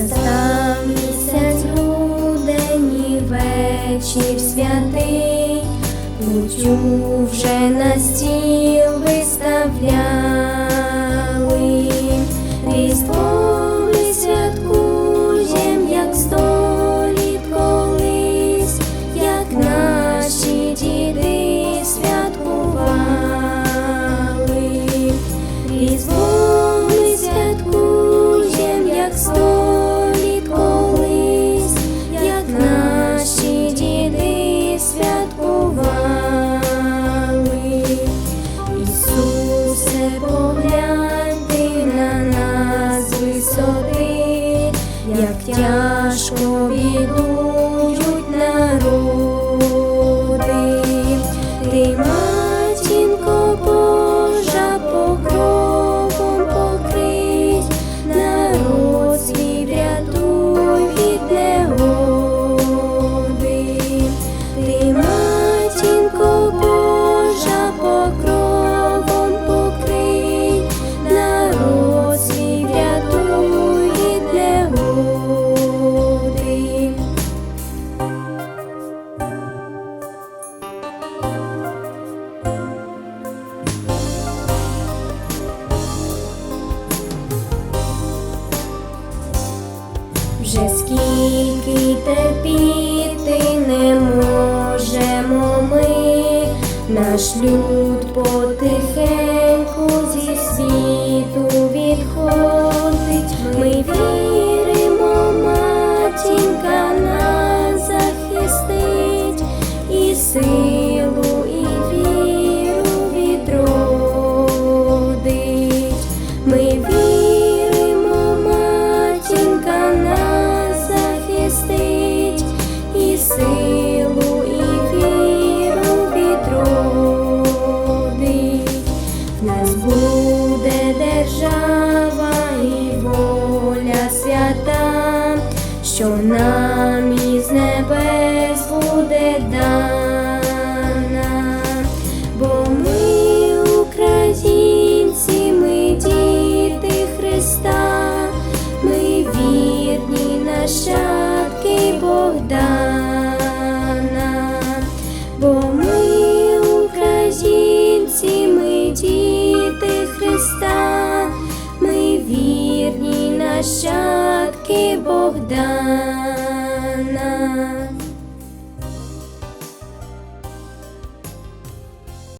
Настав місяць грудень і вечір святий, Кутю вже на стіл виставляє. Ти на нас висоти, як тяжко бідують Вже скільки терпіти не можемо ми, наш люд потихеньку зі світу відходить. Ми що нам із небес буде дана, бо ми українці, ми діти Христа, ми вірні нащадки Богдана, бо Богдана.